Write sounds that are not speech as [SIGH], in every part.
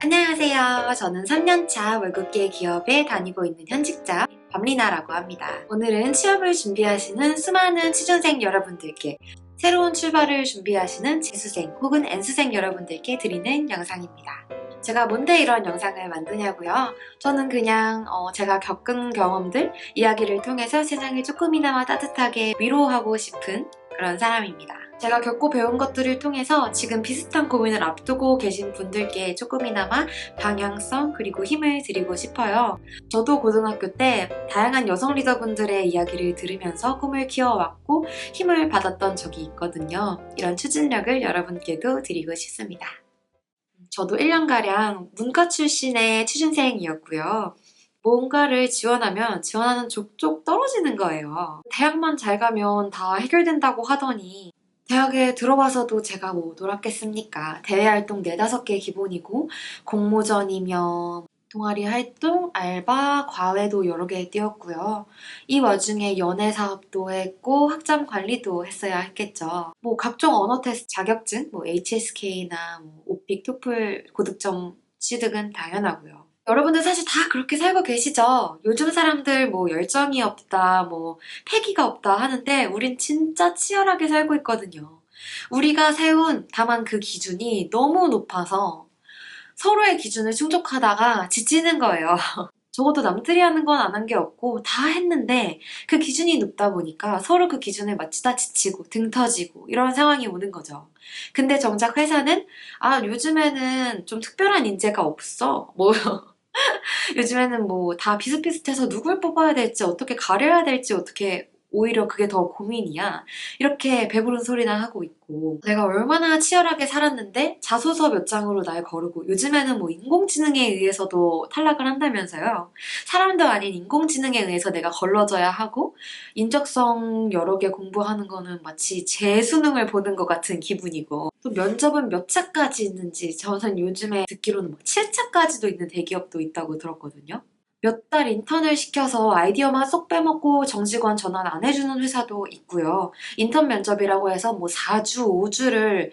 안녕하세요. 저는 3년차 외국계 기업에 다니고 있는 현직자 밤리나라고 합니다. 오늘은 취업을 준비하시는 수많은 취준생 여러분들께 새로운 출발을 준비하시는 재수생 혹은 N수생 여러분들께 드리는 영상입니다. 제가 뭔데 이런 영상을 만드냐고요? 저는 그냥 어, 제가 겪은 경험들, 이야기를 통해서 세상을 조금이나마 따뜻하게 위로하고 싶은 그런 사람입니다. 제가 겪고 배운 것들을 통해서 지금 비슷한 고민을 앞두고 계신 분들께 조금이나마 방향성 그리고 힘을 드리고 싶어요. 저도 고등학교 때 다양한 여성 리더분들의 이야기를 들으면서 꿈을 키워왔고 힘을 받았던 적이 있거든요. 이런 추진력을 여러분께도 드리고 싶습니다. 저도 1년가량 문과 출신의 취준생이었고요. 뭔가를 지원하면 지원하는 족족 떨어지는 거예요. 대학만 잘 가면 다 해결된다고 하더니 대학에 들어와서도 제가 뭐 놀았겠습니까? 대외활동 4, 5개 기본이고 공모전이며 동아리 활동, 알바, 과외도 여러 개 뛰었고요. 이 와중에 연애 사업도 했고 학점 관리도 했어야 했겠죠. 뭐 각종 언어 테스트 자격증, 뭐 HSK나 뭐 오픽, 토플 고득점 취득은 당연하고요. 여러분들 사실 다 그렇게 살고 계시죠? 요즘 사람들 뭐 열정이 없다, 뭐 패기가 없다 하는데 우린 진짜 치열하게 살고 있거든요. 우리가 세운 다만 그 기준이 너무 높아서 서로의 기준을 충족하다가 지치는 거예요. [LAUGHS] 적어도 남들이 하는 건 안 한 게 없고 다 했는데 그 기준이 높다 보니까 서로 그 기준을 맞추다 지치고 등 터지고 이런 상황이 오는 거죠. 근데 정작 회사는 아 요즘에는 좀 특별한 인재가 없어. 뭐 [LAUGHS] 요즘에는 뭐 다 비슷비슷해서 누굴 뽑아야 될지 어떻게 가려야 될지 어떻게 오히려 그게 더 고민이야. 이렇게 배부른 소리나 하고 있고 내가 얼마나 치열하게 살았는데 자소서 몇 장으로 날 거르고 요즘에는 뭐 인공지능에 의해서도 탈락을 한다면서요. 사람도 아닌 인공지능에 의해서 내가 걸러져야 하고 인적성 여러 개 공부하는 거는 마치 재수능을 보는 것 같은 기분이고 또 면접은 몇 차까지 있는지 저는 요즘에 듣기로는 뭐 7차까지도 있는 대기업도 있다고 들었거든요. 몇 달 인턴을 시켜서 아이디어만 쏙 빼먹고 정직원 전환 안 해주는 회사도 있고요. 인턴 면접이라고 해서 뭐 4주, 5주를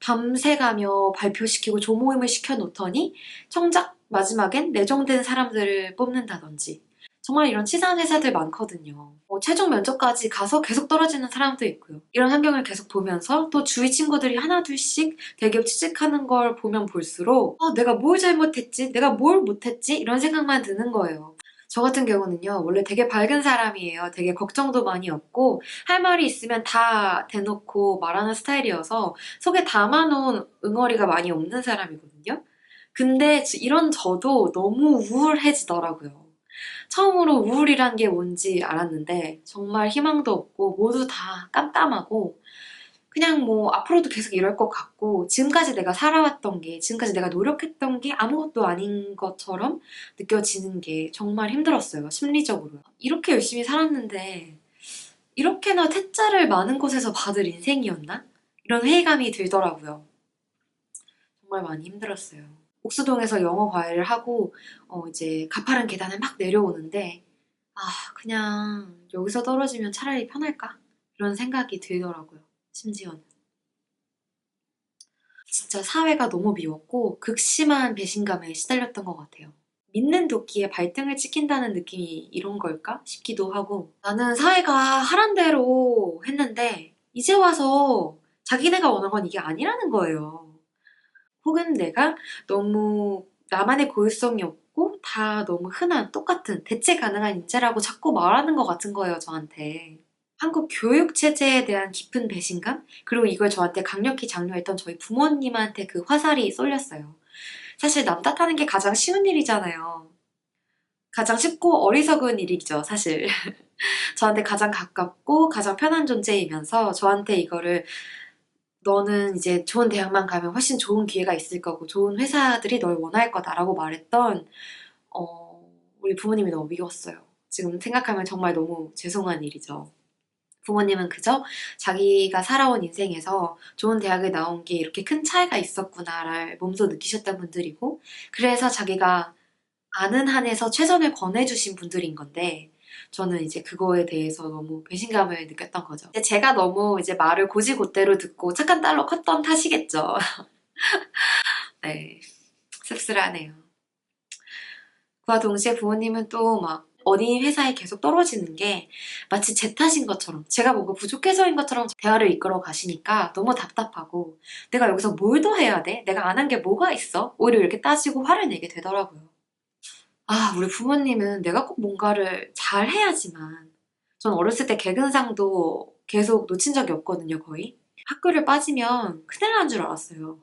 밤새가며 발표시키고 조모임을 시켜놓더니 정작 마지막엔 내정된 사람들을 뽑는다든지 정말 이런 치사한 회사들 많거든요. 뭐 최종 면접까지 가서 계속 떨어지는 사람도 있고요. 이런 환경을 계속 보면서 또 주위 친구들이 하나둘씩 대기업 취직하는 걸 보면 볼수록 아, 내가 뭘 잘못했지? 내가 뭘 못했지? 이런 생각만 드는 거예요. 저 같은 경우는요, 원래 되게 밝은 사람이에요. 되게 걱정도 많이 없고, 할 말이 있으면 다 대놓고 말하는 스타일이어서 속에 담아놓은 응어리가 많이 없는 사람이거든요. 근데 이런 저도 너무 우울해지더라고요. 처음으로 우울이란 게 뭔지 알았는데 정말 희망도 없고 모두 다 깜깜하고 그냥 뭐 앞으로도 계속 이럴 것 같고 지금까지 내가 살아왔던 게 지금까지 내가 노력했던 게 아무것도 아닌 것처럼 느껴지는 게 정말 힘들었어요 심리적으로 이렇게 열심히 살았는데 이렇게나 퇴짜를 많은 곳에서 받을 인생이었나? 이런 회의감이 들더라고요. 정말 많이 힘들었어요 옥수동에서 영어 과외를 하고 어 이제 가파른 계단을 막 내려오는데 아 그냥 여기서 떨어지면 차라리 편할까? 이런 생각이 들더라고요. 심지어는. 진짜 사회가 너무 미웠고 극심한 배신감에 시달렸던 것 같아요. 믿는 도끼에 발등을 찍힌다는 느낌이 이런 걸까 싶기도 하고 나는 사회가 하란 대로 했는데 이제 와서 자기네가 원한 건 이게 아니라는 거예요. 혹은 내가 너무 나만의 고유성이 없고 다 너무 흔한 똑같은 대체 가능한 인재라고 자꾸 말하는 것 같은 거예요 저한테. 한국 교육 체제에 대한 깊은 배신감? 그리고 이걸 저한테 강력히 장려했던 저희 부모님한테 그 화살이 쏠렸어요. 사실 남 탓하는 게 가장 쉬운 일이잖아요. 가장 쉽고 어리석은 일이죠 사실. [LAUGHS] 저한테 가장 가깝고 가장 편한 존재이면서 저한테 이거를 너는 이제 좋은 대학만 가면 훨씬 좋은 기회가 있을 거고 좋은 회사들이 널 원할 거다라고 말했던 어, 우리 부모님이 너무 미웠어요. 지금 생각하면 정말 너무 죄송한 일이죠. 부모님은 그저 자기가 살아온 인생에서 좋은 대학에 나온 게 이렇게 큰 차이가 있었구나를 몸소 느끼셨던 분들이고 그래서 자기가 아는 한에서 최선을 권해주신 분들인 건데 저는 이제 그거에 대해서 너무 배신감을 느꼈던 거죠. 제가 너무 이제 말을 고지고대로 듣고 착한 딸로 컸던 탓이겠죠. [LAUGHS] 네. 씁쓸하네요. 그와 동시에 부모님은 또 막 어디 회사에 계속 떨어지는 게 마치 제 탓인 것처럼 제가 뭔가 부족해서인 것처럼 대화를 이끌어 가시니까 너무 답답하고 내가 여기서 뭘 더 해야 돼? 내가 안 한 게 뭐가 있어? 오히려 이렇게 따지고 화를 내게 되더라고요. 아, 우리 부모님은 내가 꼭 뭔가를 잘 해야지만 전 어렸을 때 개근상도 계속 놓친 적이 없거든요, 거의. 학교를 빠지면 큰일 난 줄 알았어요.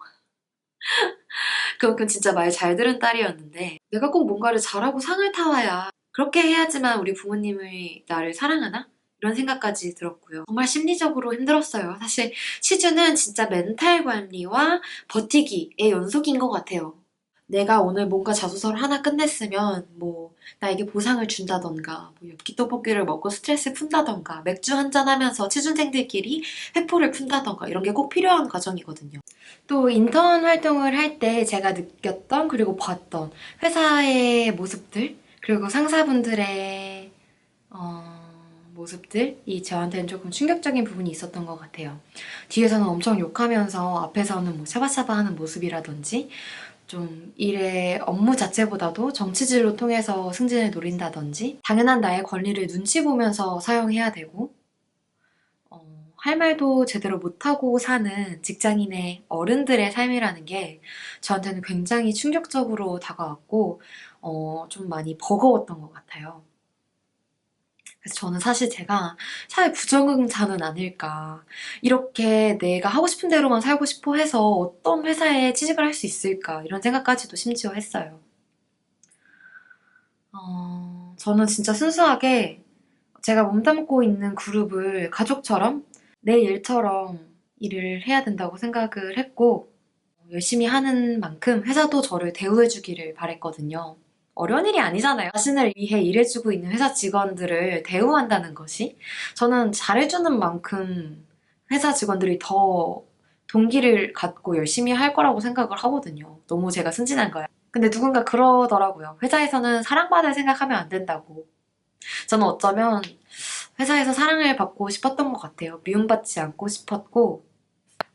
[LAUGHS] 그만큼 진짜 말 잘 들은 딸이었는데 내가 꼭 뭔가를 잘하고 상을 타와야 그렇게 해야지만 우리 부모님이 나를 사랑하나? 이런 생각까지 들었고요. 정말 심리적으로 힘들었어요. 사실 시주는 진짜 멘탈 관리와 버티기의 연속인 것 같아요. 내가 오늘 뭔가 자소서를 하나 끝냈으면 뭐 나에게 보상을 준다던가 뭐 엽기 떡볶이를 먹고 스트레스 푼다던가 맥주 한잔 하면서 취준생들끼리 회포를 푼다던가 이런 게 꼭 필요한 과정이거든요. 또 인턴 활동을 할 때 제가 느꼈던 그리고 봤던 회사의 모습들 그리고 상사분들의 어, 모습들이 저한테는 조금 충격적인 부분이 있었던 것 같아요. 뒤에서는 엄청 욕하면서 앞에서는 뭐 샤바샤바 하는 모습이라든지 좀 일의 업무 자체보다도 정치질로 통해서 승진을 노린다든지 당연한 나의 권리를 눈치 보면서 사용해야 되고 어, 할 말도 제대로 못하고 사는 직장인의 어른들의 삶이라는 게 저한테는 굉장히 충격적으로 다가왔고 어, 좀 많이 버거웠던 것 같아요. 그래서 저는 사실 제가 사회 부적응자는 아닐까. 이렇게 내가 하고 싶은 대로만 살고 싶어 해서 어떤 회사에 취직을 할 수 있을까. 이런 생각까지도 심지어 했어요. 어, 저는 진짜 순수하게 제가 몸담고 있는 그룹을 가족처럼 내 일처럼 일을 해야 된다고 생각을 했고 열심히 하는 만큼 회사도 저를 대우해주기를 바랬거든요. 어려운 일이 아니잖아요. 자신을 위해 일해주고 있는 회사 직원들을 대우한다는 것이 저는 잘해주는 만큼 회사 직원들이 더 동기를 갖고 열심히 할 거라고 생각을 하거든요. 너무 제가 순진한 거예요. 근데 누군가 그러더라고요. 회사에서는 사랑받을 생각하면 안 된다고. 저는 어쩌면 회사에서 사랑을 받고 싶었던 것 같아요. 미움받지 않고 싶었고.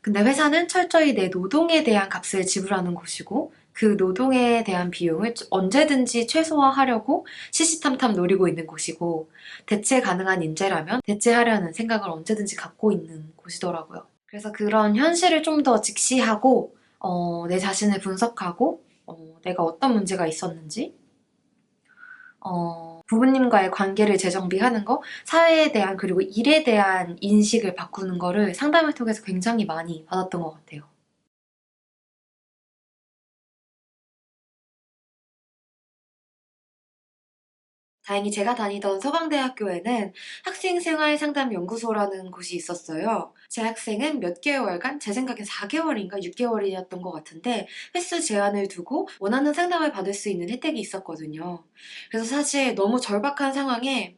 근데 회사는 철저히 내 노동에 대한 값을 지불하는 곳이고, 그 노동에 대한 비용을 언제든지 최소화하려고 시시탐탐 노리고 있는 곳이고 대체 가능한 인재라면 대체하려는 생각을 언제든지 갖고 있는 곳이더라고요. 그래서 그런 현실을 좀 더 직시하고 어, 내 자신을 분석하고 어, 내가 어떤 문제가 있었는지 어, 부모님과의 관계를 재정비하는 거, 사회에 대한 그리고 일에 대한 인식을 바꾸는 거를 상담을 통해서 굉장히 많이 받았던 것 같아요. 다행히 제가 다니던 서강대학교에는 학생생활상담연구소라는 곳이 있었어요. 제 학생은 몇 개월간, 제 생각엔 4개월인가 6개월이었던 것 같은데 횟수 제한을 두고 원하는 상담을 받을 수 있는 혜택이 있었거든요. 그래서 사실 너무 절박한 상황에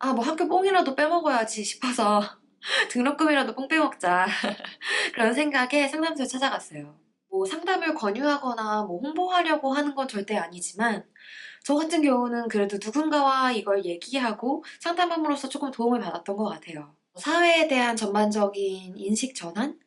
아, 뭐 학교 뽕이라도 빼먹어야지 싶어서 [LAUGHS] 등록금이라도 뽕 빼먹자. [LAUGHS] 그런 생각에 상담소에 찾아갔어요. 뭐 상담을 권유하거나 뭐 홍보하려고 하는 건 절대 아니지만 저 같은 경우는 그래도 누군가와 이걸 얘기하고 상담함으로써 조금 도움을 받았던 것 같아요. 사회에 대한 전반적인 인식 전환,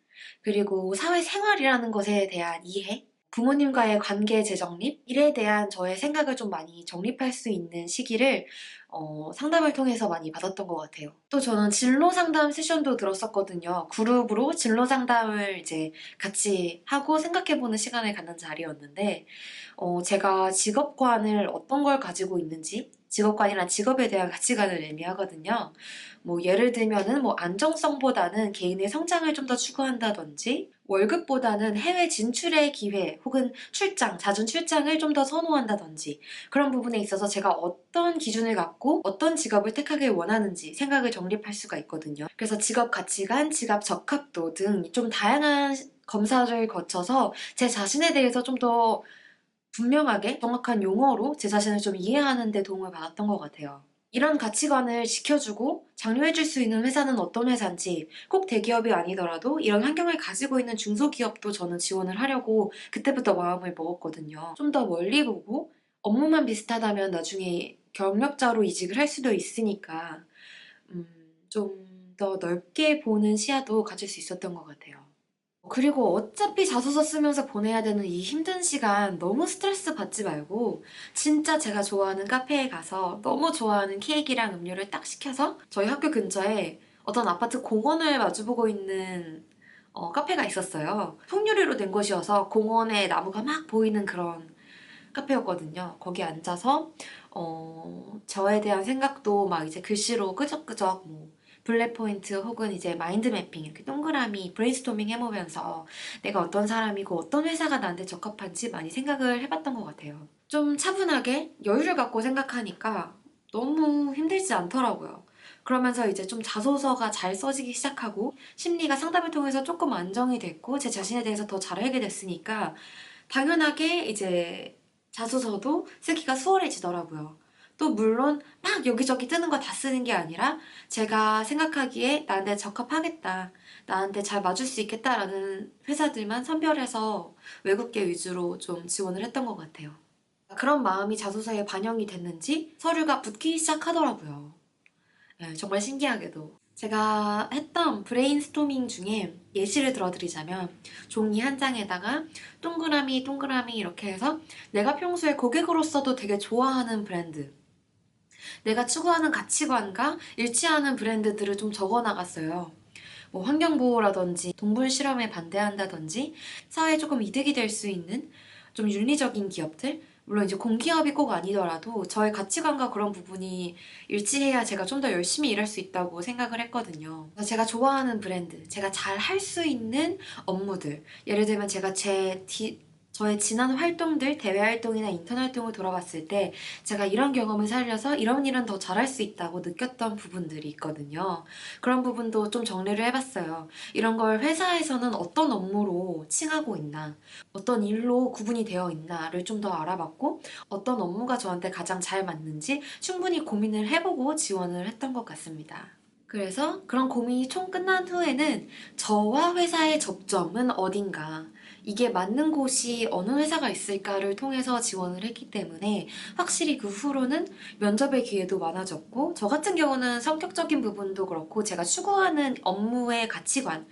그리고 사회 생활이라는 것에 대한 이해, 부모님과의 관계 재정립, 일에 대한 저의 생각을 좀 많이 정립할 수 있는 시기를 어, 상담을 통해서 많이 받았던 것 같아요. 또 저는 진로 상담 세션도 들었었거든요. 그룹으로 진로 상담을 이제 같이 하고 생각해보는 시간을 갖는 자리였는데, 어, 제가 직업관을 어떤 걸 가지고 있는지, 직업관이란 직업에 대한 가치관을 의미하거든요. 뭐 예를 들면은 뭐 안정성보다는 개인의 성장을 좀 더 추구한다든지 월급보다는 해외 진출의 기회 혹은 출장, 자준 출장을 좀 더 선호한다든지 그런 부분에 있어서 제가 어떤 기준을 갖고 어떤 직업을 택하길 원하는지 생각을 정립할 수가 있거든요. 그래서 직업 가치관, 직업 적합도 등 좀 다양한 검사를 거쳐서 제 자신에 대해서 좀더 분명하게 정확한 용어로 제 자신을 좀 이해하는 데 도움을 받았던 것 같아요. 이런 가치관을 지켜주고 장려해줄 수 있는 회사는 어떤 회사인지 꼭 대기업이 아니더라도 이런 환경을 가지고 있는 중소기업도 저는 지원을 하려고 그때부터 마음을 먹었거든요. 좀 더 멀리 보고 업무만 비슷하다면 나중에 경력자로 이직을 할 수도 있으니까 음, 좀 더 넓게 보는 시야도 가질 수 있었던 것 같아요. 그리고 어차피 자소서 쓰면서 보내야 되는 이 힘든 시간 너무 스트레스 받지 말고 진짜 제가 좋아하는 카페에 가서 너무 좋아하는 케이크랑 음료를 딱 시켜서 저희 학교 근처에 어떤 아파트 공원을 마주보고 있는 어, 카페가 있었어요. 통유리로 된 곳이어서 공원에 나무가 막 보이는 그런 카페였거든요. 거기 앉아서 어, 저에 대한 생각도 막 이제 글씨로 끄적끄적 뭐 블랙 포인트 혹은 이제 마인드 매핑 이렇게 동그라미 브레인스토밍 해보면서 내가 어떤 사람이고 어떤 회사가 나한테 적합한지 많이 생각을 해봤던 것 같아요. 좀 차분하게 여유를 갖고 생각하니까 너무 힘들지 않더라고요. 그러면서 이제 좀 자소서가 잘 써지기 시작하고 심리가 상담을 통해서 조금 안정이 됐고 제 자신에 대해서 더 잘 알게 됐으니까 당연하게 이제 자소서도 쓰기가 수월해지더라고요. 또 물론 막 여기저기 뜨는 거 다 쓰는 게 아니라 제가 생각하기에 나한테 적합하겠다, 나한테 잘 맞을 수 있겠다라는 회사들만 선별해서 외국계 위주로 좀 지원을 했던 것 같아요. 그런 마음이 자소서에 반영이 됐는지 서류가 붙기 시작하더라고요. 네, 정말 신기하게도. 제가 했던 브레인스토밍 중에 예시를 들어드리자면 종이 한 장에다가 동그라미 동그라미 이렇게 해서 내가 평소에 고객으로서도 되게 좋아하는 브랜드 내가 추구하는 가치관과 일치하는 브랜드들을 좀 적어 나갔어요. 뭐 환경보호라든지 동물 실험에 반대한다든지 사회에 조금 이득이 될 수 있는 좀 윤리적인 기업들 물론 이제 공기업이 꼭 아니더라도 저의 가치관과 그런 부분이 일치해야 제가 좀 더 열심히 일할 수 있다고 생각을 했거든요. 제가 좋아하는 브랜드, 제가 잘 할 수 있는 업무들 예를 들면 제가 제 디, 저의 지난 활동들, 대외 활동이나 인턴 활동을 돌아봤을 때 제가 이런 경험을 살려서 이런 일은 더 잘할 수 있다고 느꼈던 부분들이 있거든요. 그런 부분도 좀 정리를 해봤어요. 이런 걸 회사에서는 어떤 업무로 칭하고 있나, 어떤 일로 구분이 되어 있나를 좀 더 알아봤고, 어떤 업무가 저한테 가장 잘 맞는지 충분히 고민을 해보고 지원을 했던 것 같습니다. 그래서 그런 고민이 총 끝난 후에는 저와 회사의 접점은 어딘가, 이게 맞는 곳이 어느 회사가 있을까를 통해서 지원을 했기 때문에 확실히 그 후로는 면접의 기회도 많아졌고 저 같은 경우는 성격적인 부분도 그렇고 제가 추구하는 업무의 가치관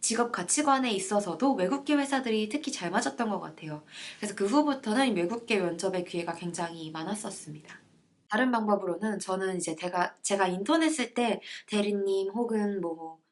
직업 가치관에 있어서도 외국계 회사들이 특히 잘 맞았던 것 같아요. 그래서 그 후부터는 외국계 면접의 기회가 굉장히 많았었습니다. 다른 방법으로는 저는 이제 제가, 제가 인턴 했을 때 대리님 혹은 뭐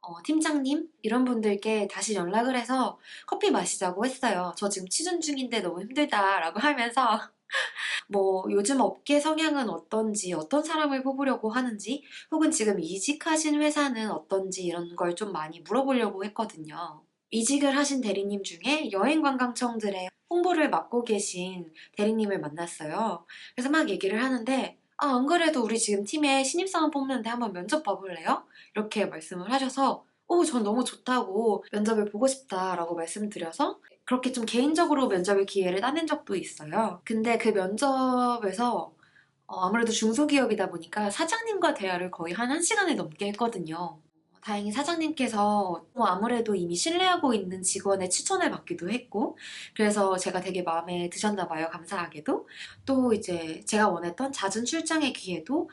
어, 팀장님 이런 분들께 다시 연락을 해서 커피 마시자고 했어요. 저 지금 취준 중인데 너무 힘들다라고 [LAUGHS] 하면서 [LAUGHS] 뭐 요즘 업계 성향은 어떤지 어떤 사람을 뽑으려고 하는지 혹은 지금 이직하신 회사는 어떤지 이런 걸 좀 많이 물어보려고 했거든요. 이직을 하신 대리님 중에 여행관광청들의 홍보를 맡고 계신 대리님을 만났어요. 그래서 막 얘기를 하는데 아, 안 그래도 우리 지금 팀에 신입사원 뽑는데 한번 면접 봐볼래요? 이렇게 말씀을 하셔서 오, 전 너무 좋다고 면접을 보고 싶다라고 말씀드려서 그렇게 좀 개인적으로 면접의 기회를 따낸 적도 있어요. 근데 그 면접에서 어, 아무래도 중소기업이다 보니까 사장님과 대화를 거의 한 1시간을 넘게 했거든요. 다행히 사장님께서 뭐 아무래도 이미 신뢰하고 있는 직원의 추천을 받기도 했고 그래서 제가 되게 마음에 드셨나 봐요 감사하게도. 또 이제 제가 원했던 잦은 출장의 기회도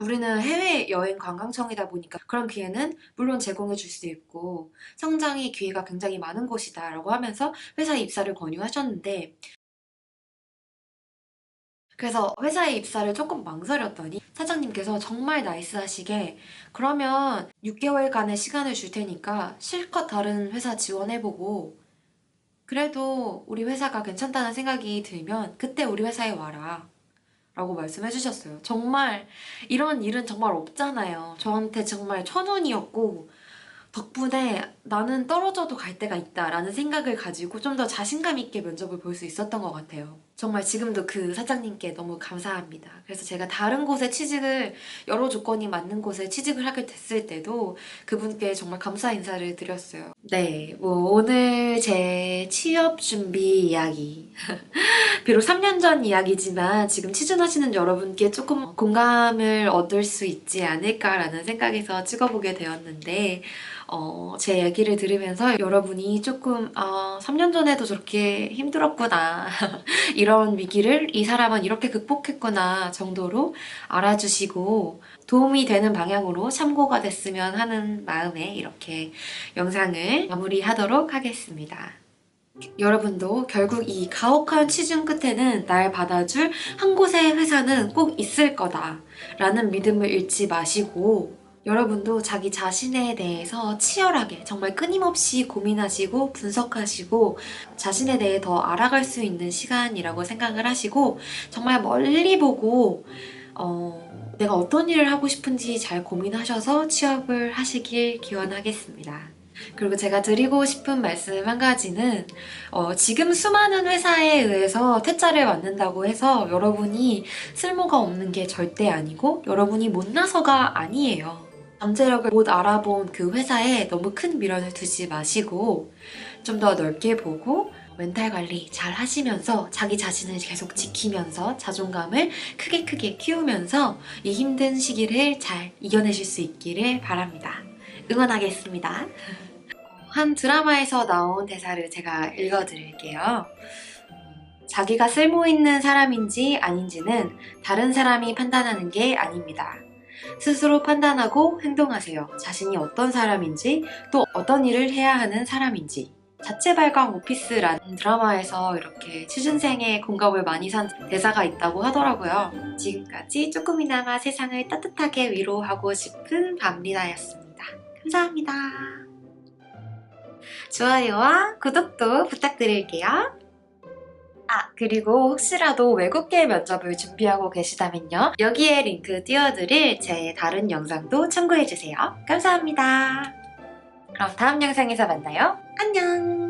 우리는 해외여행 관광청이다 보니까 그런 기회는 물론 제공해 줄수 있고 성장의 기회가 굉장히 많은 곳이다 라고 하면서 회사 입사를 권유하셨는데 그래서 회사에 입사를 조금 망설였더니 사장님께서 정말 나이스하시게 그러면 6개월간의 시간을 줄 테니까 실컷 다른 회사 지원해보고 그래도 우리 회사가 괜찮다는 생각이 들면 그때 우리 회사에 와라. 라고 말씀해 주셨어요. 정말 이런 일은 정말 없잖아요. 저한테 정말 천운이었고 덕분에 나는 떨어져도 갈 데가 있다라는 생각을 가지고 좀 더 자신감 있게 면접을 볼 수 있었던 것 같아요. 정말 지금도 그 사장님께 너무 감사합니다. 그래서 제가 다른 곳에 취직을 여러 조건이 맞는 곳에 취직을 하게 됐을 때도 그분께 정말 감사 인사를 드렸어요. 네, 뭐 오늘 제 취업 준비 이야기 [LAUGHS] 비록 3년 전 이야기지만 지금 취준하시는 여러분께 조금 공감을 얻을 수 있지 않을까라는 생각에서 찍어보게 되었는데 어, 제 얘기를 들으면서 여러분이 조금 아, 3년 전에도 저렇게 힘들었구나 [LAUGHS] 이런 위기를 이 사람은 이렇게 극복했구나 정도로 알아주시고 도움이 되는 방향으로 참고가 됐으면 하는 마음에 이렇게 영상을 마무리하도록 하겠습니다. 여러분도 결국 이 가혹한 취중 끝에는 날 받아줄 한 곳의 회사는 꼭 있을 거다 라는 믿음을 잃지 마시고 여러분도 자기 자신에 대해서 치열하게 정말 끊임없이 고민하시고 분석하시고 자신에 대해 더 알아갈 수 있는 시간이라고 생각을 하시고 정말 멀리 보고 어, 내가 어떤 일을 하고 싶은지 잘 고민하셔서 취업을 하시길 기원하겠습니다. 그리고 제가 드리고 싶은 말씀 한 가지는 어, 지금 수많은 회사에 의해서 퇴짜를 맞는다고 해서 여러분이 쓸모가 없는 게 절대 아니고 여러분이 못나서가 아니에요. 잠재력을 못 알아본 그 회사에 너무 큰 미련을 두지 마시고 좀 더 넓게 보고 멘탈 관리 잘 하시면서 자기 자신을 계속 지키면서 자존감을 크게 크게 키우면서 이 힘든 시기를 잘 이겨내실 수 있기를 바랍니다. 응원하겠습니다. 한 드라마에서 나온 대사를 제가 읽어드릴게요. 자기가 쓸모 있는 사람인지 아닌지는 다른 사람이 판단하는 게 아닙니다. 스스로 판단하고 행동하세요. 자신이 어떤 사람인지 또 어떤 일을 해야 하는 사람인지. 자체 발광 오피스라는 드라마에서 이렇게 취준생의 공감을 많이 산 대사가 있다고 하더라고요. 지금까지 조금이나마 세상을 따뜻하게 위로하고 싶은 밤리나였습니다. 감사합니다. 좋아요와 구독도 부탁드릴게요. 아, 그리고 혹시라도 외국계 면접을 준비하고 계시다면요. 여기에 링크 띄워드릴 제 다른 영상도 참고해주세요. 감사합니다. 그럼 다음 영상에서 만나요. 안녕!